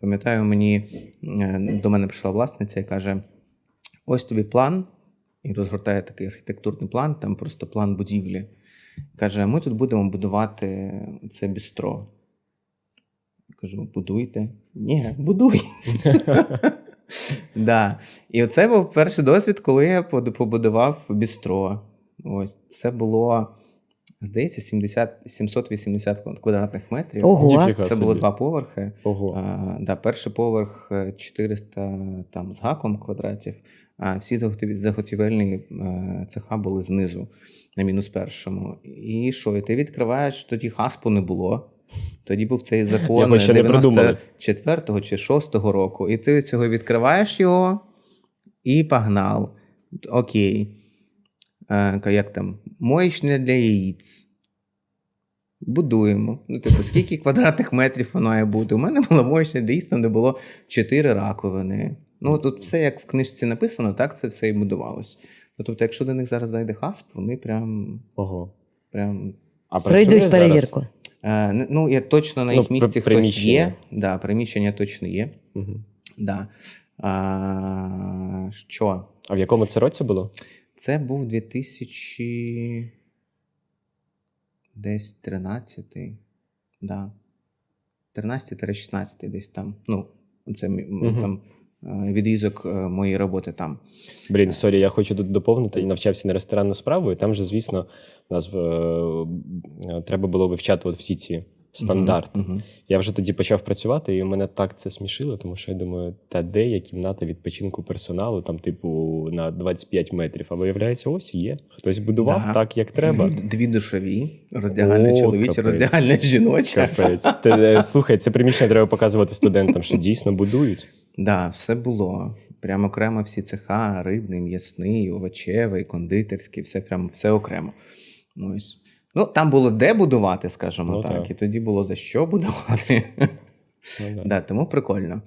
Пам'ятаю, мені е, до мене прийшла власниця і каже: ось тобі план, і розгортає такий архітектурний план, там просто план будівлі. Каже: ми тут будемо будувати це бістро. Кажу, будуйте. Ні, будуй. да. І оце був перший досвід, коли я побудував бістро. Ось це було, здається, 70, 780 квадратних метрів. Ого. Це було два поверхи. Ого. А, да, перший поверх е, 400 там, з гаком квадратів, а всі заготівельні е, цеха були знизу, на мінус першому. І що? І ти відкриваєш, тоді хаспу не було. Тоді був цей закон Його ще не придумали. 94-го чи 6-го року. І ти цього відкриваєш його і погнав. Окей. Як там? Моєчня для яїць. Будуємо. Ну, типу, скільки квадратних метрів воно має бути? У мене була моєчня для яїць, там де було 4 раковини. Ну, тут все як в книжці написано, так це все і будувалось. Ну, тобто, якщо до них зараз зайде хасп, вони прям. Ого. прям А зараз? перевірку. е, ну, я точно на Ну, їх місці хтось є. Да, приміщення точно є. Мгм. Да. А, що? А в якому це році було? Це був 2000... десь 13-й. Да. 13-16 десь там. Ну, це Мгм. там е, відрізок е, моєї роботи там. Блін, сорі, я хочу тут доповнити. Я навчався на ресторанну справу, і там же, звісно, нас е, треба було вивчати от всі ці стандарти. Мгм. Я вже тоді почав працювати, і мене так це смішило, тому що я думаю, та де є кімната відпочинку персоналу, там, типу, на 25 метрів. А виявляється, ось є. Хтось будував Да. так, як треба. Дві, душові, роздягальня О, чоловіча, капець. роздягальня жіноча. Капець. Ти, е, слухай, це приміщення треба показувати студентам, що дійсно будують. Да, все було. Прямо окремо всі цеха, рибний, м'ясний, овочевий, кондитерський, все прямо все окремо. Ось. Ну, там було де будувати, скажімо Ну, так, так. і тоді було за що будувати. Ну, да. да, тому прикольно.